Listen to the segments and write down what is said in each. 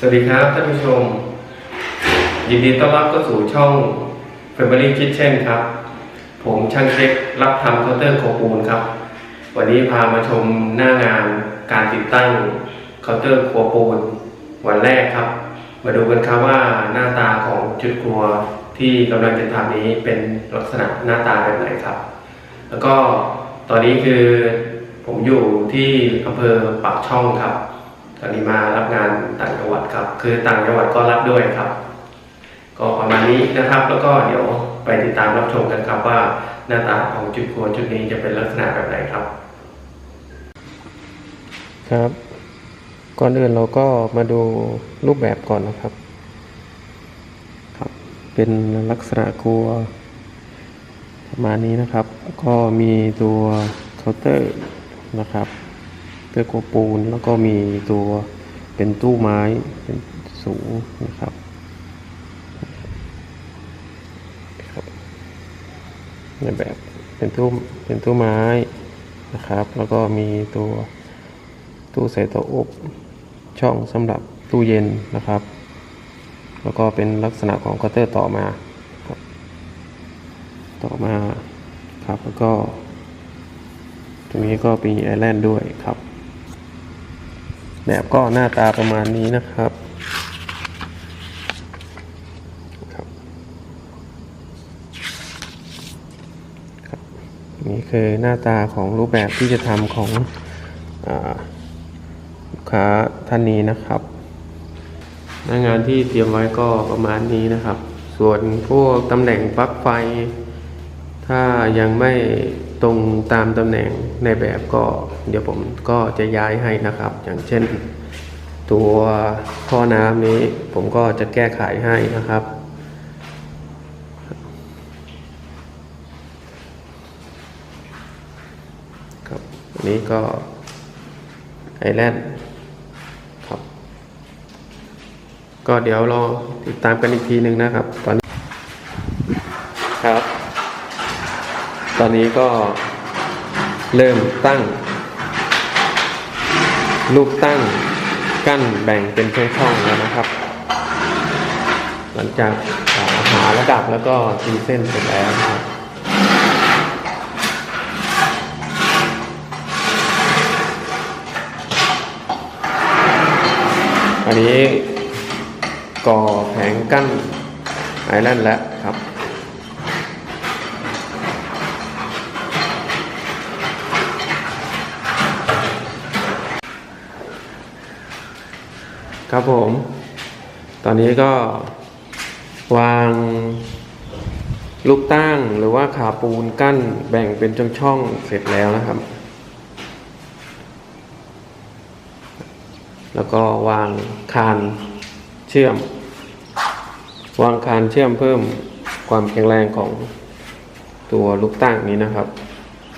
สวัสดีครับท่านผู้ชม ยินดีต้อนรับเข้าสู่ช่อง Family Kitchen ครับ ผมช่างเช็ครับทำเคาน์เตอร์โคปูนครับ วันนี้พามาชมหน้างานการติดตั้งเคาน์เตอร์ครัวปูน วันแรกครับ มาดูกันครับว่าหน้าตาของจุดครัวที่กำลังจะทำนี้เป็นลักษณะหน้าตาแบบไหนครับ แล้วก็ตอนนี้คือผมอยู่ที่อำเภอปากช่องครับ ตอนนี้มารับงานต่างจังหวัดครับ คือต่างจังหวัดก็รับด้วยครับ ก็ประมาณนี้นะครับ แล้วก็เดี๋ยวไปติดตามรับชมกันครับว่าหน้าตาของจุดครัวจุดนี้จะเป็นลักษณะแบบไหนครับ ครับ ก่อนอื่นเราก็มาดูรูปแบบก่อนนะครับ ครับ เป็นลักษณะครัวประมาณนี้นะครับ ก็มีตัวเคาน์เตอร์นะครับ เตอร์ครัวปูน แล้วก็มีตัวเป็นตู้ไม้เป็นสูงนะครับในแบบเป็นตู้เป็นตู้ไม้นะครับ แล้วก็มีตัวตู้ใส่เตาอบช่องสำหรับตู้เย็นนะครับ แล้วก็เป็นลักษณะของคาน์เตอร์ต่อมาครับต่อมาครับแล้วก็ ตรงนี้ก็มีไอแลนด์ด้วยครับ แบบก็หน้าตาประมาณนี้นะครับครับครับนี่คือหน้าตาของรูปแบบที่จะทำของอลูกค้าท่านนี้นะครับ หน้างานที่เตรียมไว้ก็ประมาณนี้นะครับ ส่วนพวกตำแหน่งปลั๊กไฟ ถ้ายังไม่ ตรงตามตำแหน่งในแบบก็เดี๋ยวผมก็จะย้ายให้นะครับ อย่างเช่น ตัวท่อน้ำนี้ผมก็จะแก้ไขให้นะครับ ครับอันนี้ก็ไอแลนด์ครับ ก็เดี๋ยวรอติดตามกันอีกทีหนึ่งนะครับ ตอนนี้ครับ ตอนนี้ก็เริ่มตั้ง ลูกตั้งกั้นแบ่งเป็นช่องๆแล้วนะครับ หลังจากอ่าหาระดับแล้วก็ตีเส้นเสร็จแล้วครับอันนี้ก่อแผงกั้นไอแลนด์แล้ว ครับผม ตอนนี้ก็วางลูกตั้งหรือว่าขาปูนกั้นแบ่งเป็นช่องๆเสร็จแล้วนะครับ แล้วก็วางคานเชื่อม วางคานเชื่อมเพิ่มความแข็งแรงของตัวลูกตั้งนี้นะครับ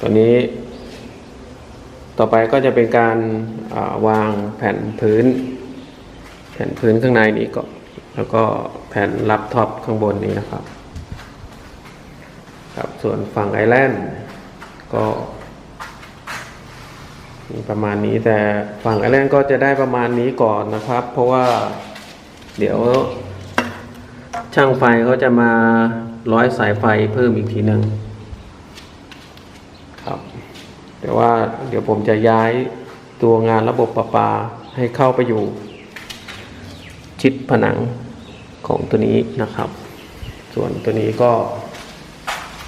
ตอนนี้ ต่อไปก็จะเป็นการาวางแผ่นพื้น ผ่นพื้นข้างในนี้ก็ แล้วก็แผ่นรับท็อปข้างบนนี้นะครับ ครับส่วนฝั่งไอแลนด์ก็มีประมาณนี้แต่ฝั่งไอแลนด์ก็จะได้ประมาณนี้ก่อนนะครับ เพราะว่าเดี๋ยวช่างไฟเขาจะมาร้อยสายไฟเพิ่มอีกทีหนึ่งครับแต่ว่าเดี๋ยวผมจะย้ายตัวงานระบบประปาให้เข้าไปอยู่ ชิดผนังของตัวนี้นะครับ ส่วนตัวนี้ก็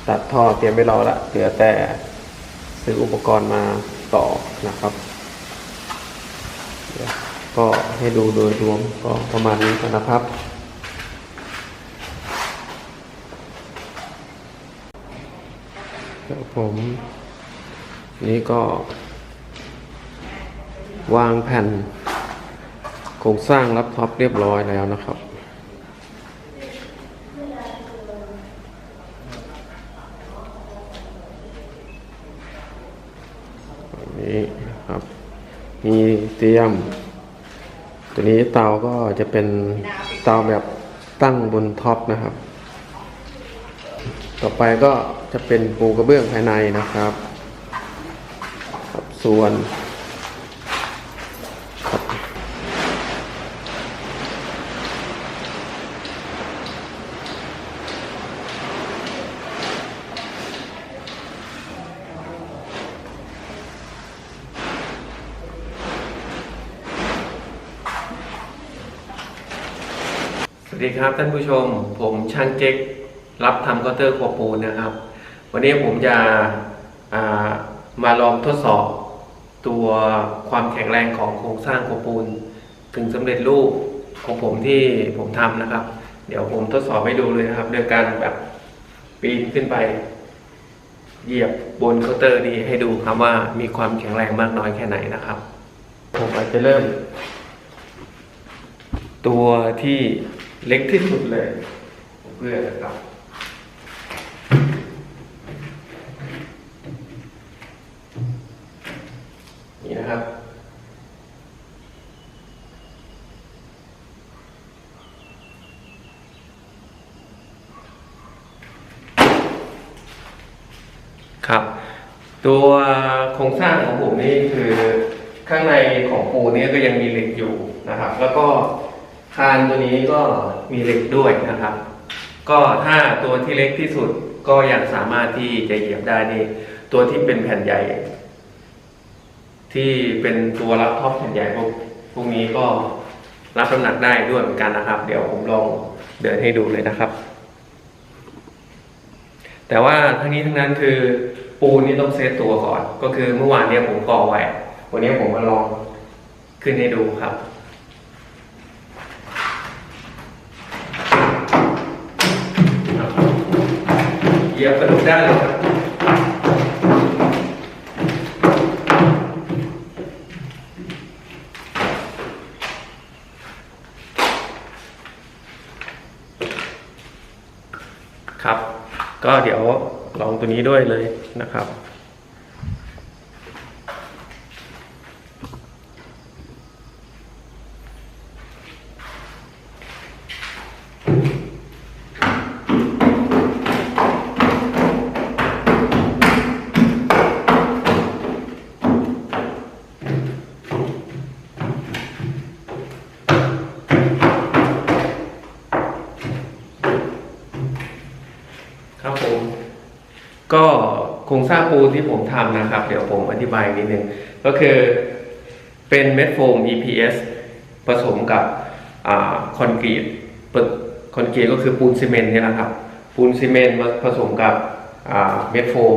ตัดท่อเตรียมไว้รอละเหลือแต่ซื้ออุปกรณ์มาต่อนะครับก็ให้ดูโดยรวมก็ประมาณนี้ก่อนนะครับครับ ผม นี่ก็วางแผ่น โครงสร้างรับท็อปเรียบร้อยแล้วนะครับแบบนี้ครับ มีเตรียม ตัวนี้เตาก็จะเป็นเตาแบบตั้งบนท็อปนะครับ ต่อไปก็จะเป็นปูกระเบื้องภายในนะครับ ส่วน ดีครับท่านผู้ชม ผมช่างเจ๊กรับทำเคาน์เตอร์ครัวปูนนะครับ วันนี้ผมจะามาลองทดสอบตัวความแข็งแรงของโครงสร้างครัวปูน ถึงสำเร็จรูปของผมที่ผมทำนะครับ เดี๋ยวผมทดสอบให้ดูเลยนะครับโดยการแบบปีนขึ้นไป เหยียบบนเคาน์เตอร์นี้ให้ดูครับว่ามีความแข็งแรงมากน้อยแค่ไหนนะครับ ผมอาจจะเริ่ม ตัวที่ เล็กที่สุดเลย เพื่อนะครับนี่นะครับ ครับ ตัวโครงสร้างของผมนี่คือข้างในของปูนี่ก็ยังมีเหล็กอยู่นะครับ แล้วก็คานตัวนี้ก็ มีเหล็กด้วยนะครับ ก็ถ้าตัวที่เล็กที่สุดก็ยังสามารถที่จะเหยียบได้นี่ตัวที่เป็นแผ่นใหญ่ ที่เป็นตัวรับท็อปแผ่นใหญ่พวกพวกนี้ก็รับน้ำหนักได้ด้วยเหมือนกันนะครับ เดี๋ยวผมลองเดินให้ดูเลยนะครับ แต่ว่าทั้งนี้ทั้งนั้นคือปูนนี่ต้องเซตตัวก่อน ก็คือเมื่อวานเนี้ยผมก่อไว้ วันนี้ผมมาลองขึ้นให้ดูครับ เหยียวกระดูกได้เลยครับครับ ก็เดี๋ยวลองตัวนี้ด้วยเลยนะครับ ร้างปูนที่ผมทำนะครับ เดี๋ยวผมอธิบายนิดนึงก็คือเป็นเม็ดโฟม EPS ผสมกับอคอนกรีตปะคอนกรีตก็คือปูนซีเมนต์นี่ยนะครับ ปูนซีเมนต์มาผสมกับเม็ดโฟม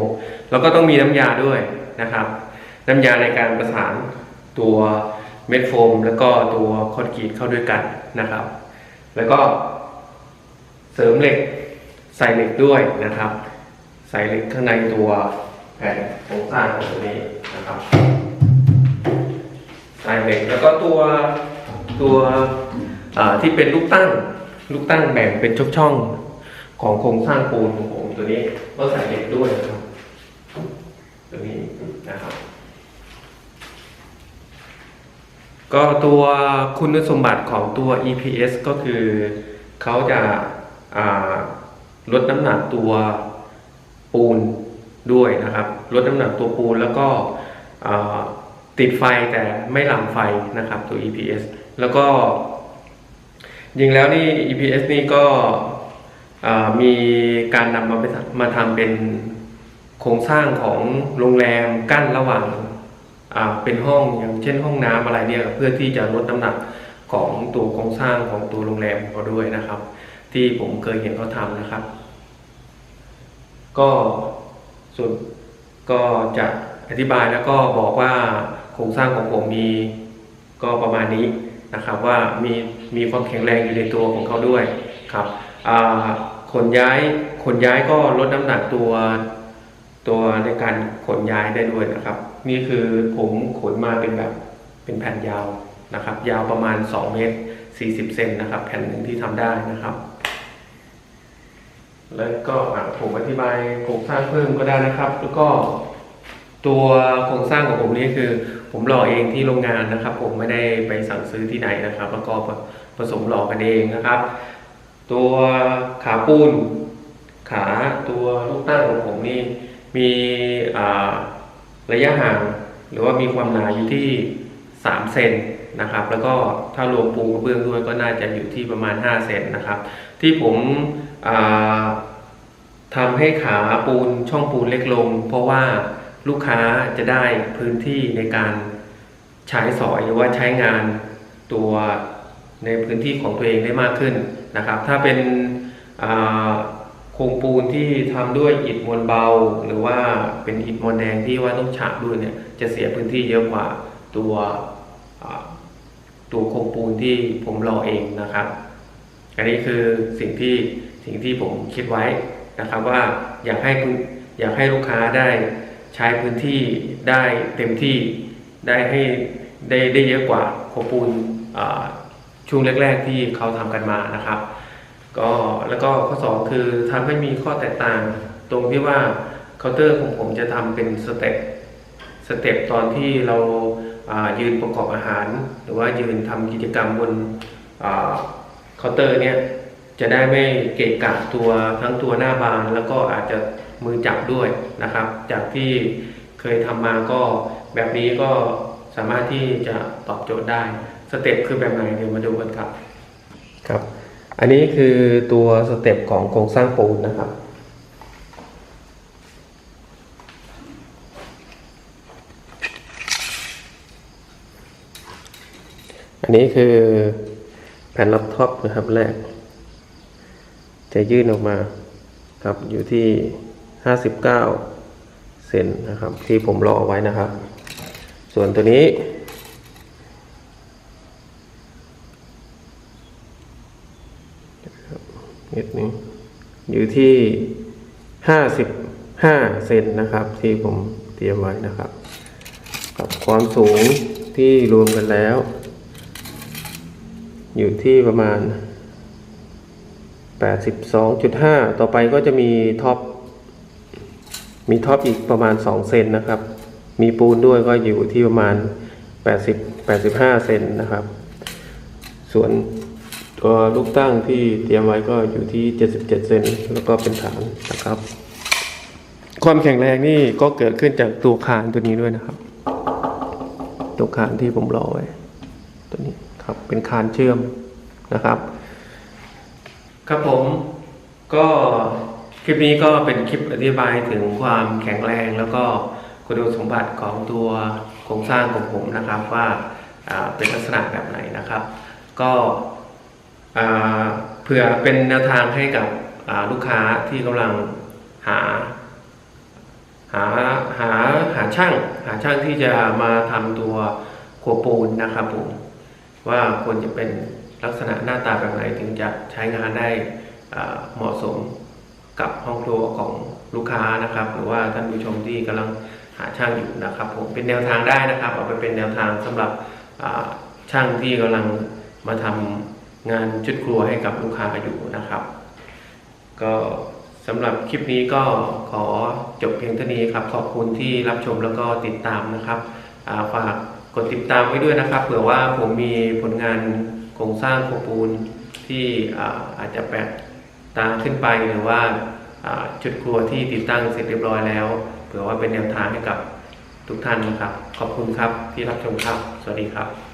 แล้วก็ต้องมีน้ำยาด้วยนะครับ น้ำยาในการประสานตัวเม็ดโฟม แล้วก็ตัวคอนกรีตเข้าด้วยกันนะครับ แล้วก็เสริมเหล็กใส่เหล็กด้วยนะครับ ใส่เหล็กข้างในตัว แผ่นโครงสร้างของตัวนี้นะครับใส่เหล็กแล้วก็ตัวตัวที่เป็นลูกตั้งลูกตั้งแบ่งเป็นช่องๆของโครงสร้างปูนของผมตัวนี้ก็ใส่เหล็กด้วยนะครับ ตัวนี้นะครับ ก็ตัวคุณสมบัติของตัว EPS ก็คือเขาจะาลดน้ำหนักตัวปูน ด้วยนะครับลดน้ำหนักตัวปูนแล้วก็ติดไฟแต่ไม่ลังไฟนะครับตัว EPS แล้วก็จริงแล้วนี่ EPS นี่ก็มีการนำมาไปทำมาทำเป็นโครงสร้างของโรงแรมกั้นระหว่างเป็นห้องอย่างเช่นห้องน้ำอะไรเนี่ยเพื่อที่จะลดน้ำหนักของตัวโครงสร้างของตัวโรงแรมเขาด้วยนะครับ ที่ผมเคยเห็นเขาทำนะครับ ก็ ส่วนก็จะอธิบายแล้วก็บอกว่าโครงสร้างของผมมีก็ประมาณนี้นะครับว่ามีมีความแข็งแรงอยู่ในตัวของเขาด้วยครับขนย้ายขนย้ายก็ลดน้ำหนักตัวตัวในการขนย้ายได้ด้วยนะครับ นี่คือผมขนมาเป็นแบบเป็นแผ่นยาวนะครับ ยาวประมาณ 2 เมตร40เซนนะครับ แผ่นหนึ่งที่ทำได้นะครับ แล้วก็ผมอธิบายโครงสร้างเพิ่มก็ได้นะครับ แล้วก็ตัวโครงสร้างของผมนี่คือ ผมหล่อเองที่โรงงานนะครับ ผมไม่ได้ไปสั่งซื้อที่ไหนนะครับ แล้วก็ผสมหล่อกันเองนะครับ ตัวขาปูนขาตัวลูกตั้งของผมนี่มีระยะห่าง หรือว่ามีความหนาอยู่ที่ 3เซนนะครับแล้วก็ถ้ารวมปูกระเบื้องด้วยก็น่าจะอยู่ที่ประมาณ 5 เซนนะครับ ที่ผมอ่าทำให้ขาปูนช่องปูนเล็กลง เพราะว่าลูกค้าจะได้พื้นที่ในการใช้สอยหรือว่าใช้งานตัวในพื้นที่ของตัวเองได้มากขึ้นนะครับ ถ้าเป็นโครงปูนที่ทำด้วยอิฐมวลเบา หรือว่าเป็นอิฐมวลแดงที่ว่าต้องฉาบด้วยเนี่ยจะเสียพื้นที่เยอะกว่าตัว ตัวโครงปูนที่ผมรอเองนะครับ อันนี้คือสิ่งที่สิ่งที่ผมคิดไว้นะครับว่าอยากให้อยากให้ลูกค้าได้ใช้พื้นที่ได้เต็มที่ได้ให้ได้ได้เยอะกว่าโคปูนช่วงแรก ๆ ที่เขาทำกันมานะครับ ก็แล้วก็ข้อสองคือทำให้มีข้อแตกต่าง ตรงที่ว่าเคาน์เตอร์ของผมจะทำเป็นสเต็ปสเต็ปตอนที่เรา ยืนประกอบอาหาร หรือว่ายืนทำกิจกรรมบนเคาน์เตอร์เนี่ยจะได้ไม่เกะกะตัวทั้งตัวหน้าบานแล้วก็อาจจะมือจับด้วยนะครับ จากที่เคยทำมาก็แบบนี้ก็สามารถที่จะตอบโจทย์ได้สเต็ปคือแบบไหนเดี๋ยวมาดูกันครับครับ อันนี้คือตัวสเต็ปของโครงสร้างปูนนะครับ อันนี้คือแผ่นรับท็อปนะครับแรก จะยื่นออกมาครับอยู่ที่59เก้าเซนนะครับ ที่ผมรอเอาไว้นะครับ ส่วนตัวนี้ นิดนึงอยู่ที่55เซนนะครับ ที่ผมเตรียมไว้นะครับ กับความสูงที่รวมกันแล้ว อยู่ที่ประมาณ 82.5 ต่อไปก็จะมีท็อป มีท็อปอีกประมาณ 2 เซนนะครับ มีปูนด้วยก็อยู่ที่ประมาณ 80 85 เซนนะครับ ส่วนตัวลูกตั้งที่เตรียมไว้ก็อยู่ที่ 77 เซนแล้วก็เป็นฐานนะครับ ความแข็งแรงนี่ก็เกิดขึ้นจากตัวคานตัวนี้ด้วยนะครับ ตัวคานที่ผมรอไว้ตัวนี้ ครับเป็นคานเชื่อมนะครับ ครับผมก็คลิปนี้ก็เป็นคลิปอธิบายถึงความแข็งแรงแล้วก็คุณสมบัติของตัวโครงสร้างของผมนะครับว่าเป็นลักษณะแบบไหนนะครับ ก็เผื่อเป็นแนวทางให้กับลูกค้าที่กำลังหาหาหาหาช่างหาช่างที่จะมาทำตัวโคปูนนะครับผม ว่าควรจะเป็นลักษณะหน้าตาแบบไหนถึงจะใช้งานได้เหมาะสมกับห้องครัวของลูกค้านะครับ หรือว่าท่านผู้ชมที่กำลังหาช่างอยู่นะครับผมเป็นแนวทางได้นะครับ เอาไปเป็นแนวทางสำหรับช่างที่กำลังมาทำงานชุดครัวให้กับลูกค้าอยู่นะครับ ก็สำหรับคลิปนี้ก็ขอจบเพียงเท่านี้ครับ ขอบคุณที่รับชมแล้วก็ติดตามนะครับฝาก กดติดตามไว้ด้วยนะครับเผื่อว่าผมมีผลงานโครงสร้างโครงปูนที่อาอาจจะแปลกตาขึ้นไปหรือว่าอ่าจุดครัวที่ติดตั้งเสร็จเรียบร้อยแล้ว เผื่อว่าเป็นแนวทางให้กับทุกท่านนะครับ ขอบคุณครับที่รับชมครับ สวัสดีครับ